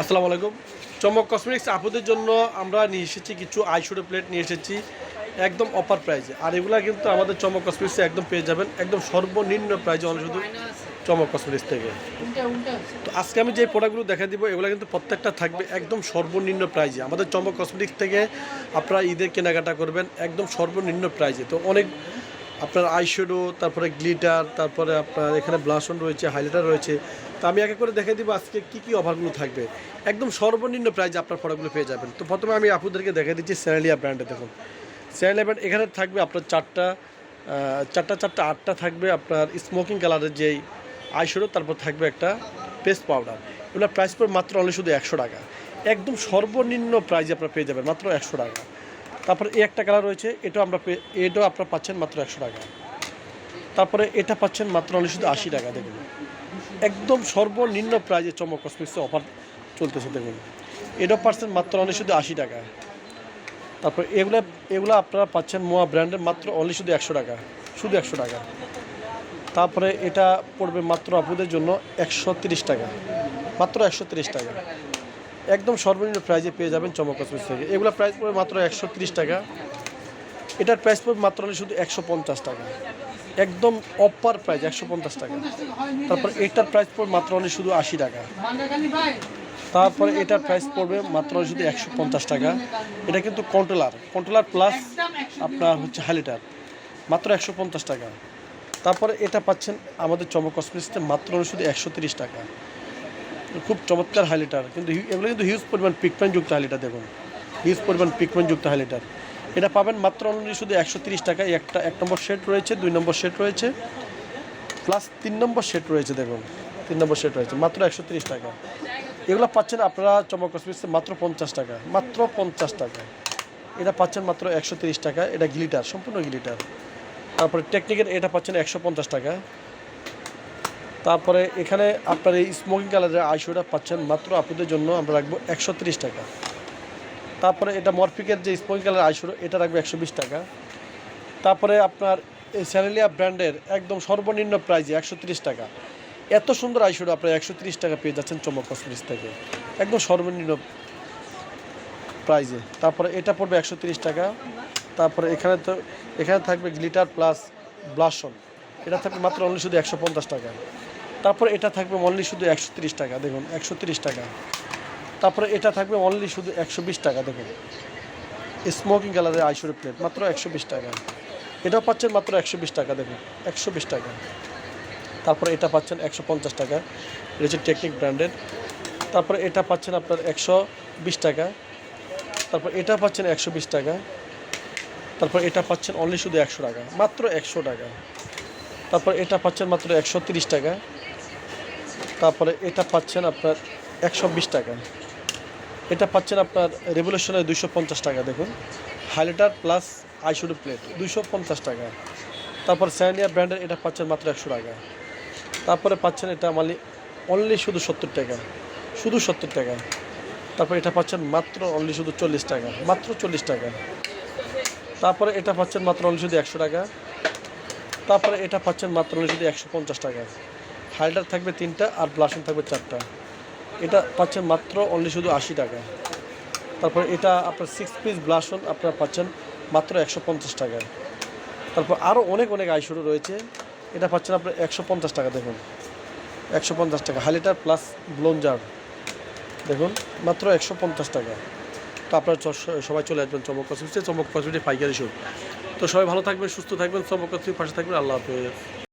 আসসালামু আলাইকুম। চমক কসমেটিক্স আপুদের জন্য আমরা নিয়ে এসেছি কিছু আইশুডো প্লেট নিয়ে এসেছি একদম অফার প্রাইজে আর এগুলা কিন্তু আমাদের চমক কসমেটিক্সে একদম পেয়ে যাবেন একদম সর্বনিম্ন প্রাইজে অনেক শুধু চমক কসমেটিক্স থেকে। তো আজকে আমি যে প্রোডাক্টগুলো দেখা দিব এগুলো কিন্তু প্রত্যেকটা থাকবে একদম সর্বনিম্ন প্রাইজে আমাদের চমক কসমেটিক্স থেকে আপনারা ঈদের কেনাকাটা করবেন একদম সর্বনিম্ন প্রাইজে তো অনেক আপনার আইশ্যাডো তারপরে গ্লিটার তারপরে আপনার এখানে ব্লাশন রয়েছে হাইলাইটার রয়েছে। তো আমি একে করে দেখে দিব আজকে কি কি অফারগুলো থাকবে। একদম সর্বনিম্ন প্রাইজে আপনার প্রোডাক্টগুলো পেয়ে যাবেন। তো প্রথমে আমি আপুদেরকে দেখে দিচ্ছি স্যানেলিয়া ব্র্যান্ডে দেখুন। স্যানেলিয়া ব্র্যান্ড এখানে থাকবে আপনার চারটা চারটা চারটা, আটটা থাকবে আপনার স্মোকিং কালারের যেই আইশ্যাডো তারপর থাকবে একটা পেস্ট পাউডার এগুলোর প্রাইস পড়বে মাত্র অনলি শুধু একশো টাকা। একদম সর্বনিম্ন প্রাইজে আপনারা পেয়ে যাবেন, মাত্র একশো টাকা। তারপরে এই একটা কালার রয়েছে, এটাও আমরা এটাও আপনারা পাচ্ছেন মাত্র একশো টাকা। তারপরে এটা পাচ্ছেন মাত্র অনলি শুধু আশি টাকা, দেখুন। একদম সর্বনিম্ন প্রাইজে চমক কসমেটিক্সে অফার চলতেছে, দেখুন। এটাও পাচ্ছেন মাত্র অনলি শুধু আশি টাকা। তারপর এগুলো এগুলো আপনারা পাচ্ছেন মোয়া ব্র্যান্ডের মাত্র অনলি শুধু একশো টাকা, শুধু একশো টাকা। তারপরে এটা পড়বে মাত্র আপুদের জন্য একশো তিরিশ টাকা, মাত্র একশো তিরিশ টাকা। একদম সর্বনিম্ন প্রাইজে পেয়ে যাবেন চমক কসমেটিক্স থেকে। এগুলো প্রাইস পড়বে মাত্র একশো তিরিশ টাকা। এটার প্রাইস পড়বে মাত্র শুধু একশো পঞ্চাশ টাকা। একদম অপার প্রাইস একশো পঞ্চাশ টাকা। তারপর এটার প্রাইস পড়বে মাত্র হলে শুধু আশি টাকা। তারপরে এটার প্রাইস পড়বে মাত্র শুধু একশো পঞ্চাশ টাকা। এটা কিন্তু কন্ট্রোলার কন্ট্রোলার প্লাস আপনার হচ্ছে হাইলিটার মাত্র একশো পঞ্চাশ টাকা। তারপরে এটা পাচ্ছেন আমাদের চমক কসমেটিক্সে মাত্র শুধু একশো তিরিশ টাকা। খুব চমৎকার হাইলাইটার কিন্তু এগুলো কিন্তু হিউজ পরিমাণ পিকমেন্টযুক্ত হাইলাইটার দেখুন। হিউজ পরিমাণ পিকমেন্টযুক্ত হাইলাইটার এটা পাবেন মাত্র অনলি শুধু একশো তিরিশ টাকায়। একটা, এক নম্বর সেট রয়েছে, দুই নম্বর সেট রয়েছে প্লাস তিন নম্বর সেট রয়েছে, দেখুন। তিন নম্বর সেট রয়েছে, মাত্র একশো তিরিশ টাকা। এগুলো পাচ্ছেন আপনারা চমক কসমেটিক্সে মাত্র পঞ্চাশ টাকা, মাত্র পঞ্চাশ টাকা। এটা পাচ্ছেন মাত্র একশো তিরিশ টাকা, এটা গ্লিটার, সম্পূর্ণ গ্লিটার। তারপরে টেকনিকের এটা পাচ্ছেন একশো পঞ্চাশ টাকা। তারপরে এখানে আপনার এই স্মোকিং কালারের আইশোটা পাচ্ছেন মাত্র আপনাদের জন্য, আমরা রাখব একশো টাকা। তারপরে এটা মরফিকের যে স্মোকিং কালার আইশোটা এটা রাখব একশো বিশ টাকা। তারপরে আপনার এই স্যানেলিয়া ব্র্যান্ডের একদম সর্বনিম্ন প্রাইজে একশো তিরিশ টাকা। এত সুন্দর আইশোটা আপনার একশো তিরিশ টাকা পেয়ে যাচ্ছেন চমক কসমেটিক্স থেকে। একদম সর্বনিম্ন প্রাইজে। তারপরে এটা পড়বে একশো তিরিশ টাকা। তারপরে এখানে তো, এখানে থাকবে গ্লিটার প্লাস ব্লাশন এটা থাকবে মাত্র অনলি শুধু একশো পঞ্চাশ টাকা। তারপরে এটা থাকবে অনলি শুধু একশো তিরিশ টাকা। দেখুন, একশো তিরিশ টাকা। তারপরে এটা থাকবে অনলি শুধু একশো বিশ টাকা, দেখুন। স্মোকিং কালারের আইশোর প্লেট মাত্র একশো বিশ টাকা। এটাও পাচ্ছেন মাত্র একশো বিশ টাকা, দেখুন, একশো বিশ টাকা। তারপরে এটা পাচ্ছেন একশো পঞ্চাশ টাকা এটা টেকনিক ব্র্যান্ডের তারপরে এটা পাচ্ছেন আপনার একশো বিশ টাকা। তারপর এটা পাচ্ছেন একশো বিশ টাকা। তারপর এটা পাচ্ছেন অনলি শুধু একশো টাকা, মাত্র একশো টাকা। তারপর এটা পাচ্ছেন মাত্র একশো তিরিশ টাকা। তারপরে এটা পাচ্ছেন আপনার একশো বিশ টাকা। এটা পাচ্ছেন আপনার রেভলিউশনের দুইশো পঞ্চাশ টাকা, দেখুন। হাইলাইটার প্লাস আইশুডো প্লেট, দুইশো পঞ্চাশ টাকা। তারপর স্যানিয়া ব্র্যান্ডের এটা পাচ্ছেন মাত্র একশো টাকা। তারপরে পাচ্ছেন এটা মালি অনলি শুধু সত্তর টাকা, শুধু সত্তর টাকা। তারপর এটা পাচ্ছেন মাত্র অনলি শুধু চল্লিশ টাকা, মাত্র চল্লিশ টাকা। তারপরে এটা পাচ্ছেন মাত্র অনলি শুধু একশো টাকা। তারপরে এটা পাচ্ছেন মাত্র অনলি শুধু একশো পঞ্চাশ টাকা। হাইলাইটার থাকবে তিনটা আর ব্লাশন থাকবে চারটা। এটা পাচ্ছেন মাত্র অনলি শুধু আশি টাকা। তারপর এটা আপনার সিক্স পিস ব্লাশন আপনারা পাচ্ছেন মাত্র একশো পঞ্চাশ টাকায়। তারপর আরও অনেক অনেক আইশুরো রয়েছে। এটা পাচ্ছেন আপনার একশো পঞ্চাশ টাকা, দেখুন। একশো পঞ্চাশ টাকা। হাইলাইটার প্লাস ব্লোঞ্জার দেখুন, মাত্র একশো পঞ্চাশ টাকা। তো আপনারা সবাই চলে আসবেন চমক কসমেটিক্সে চমক কসমেটিক পাইকারি শুট তো সবাই ভালো থাকবেন, সুস্থ থাকবেন, চমক কসমেটিক পাশে থাকবেন। আল্লাহ হাফেজ।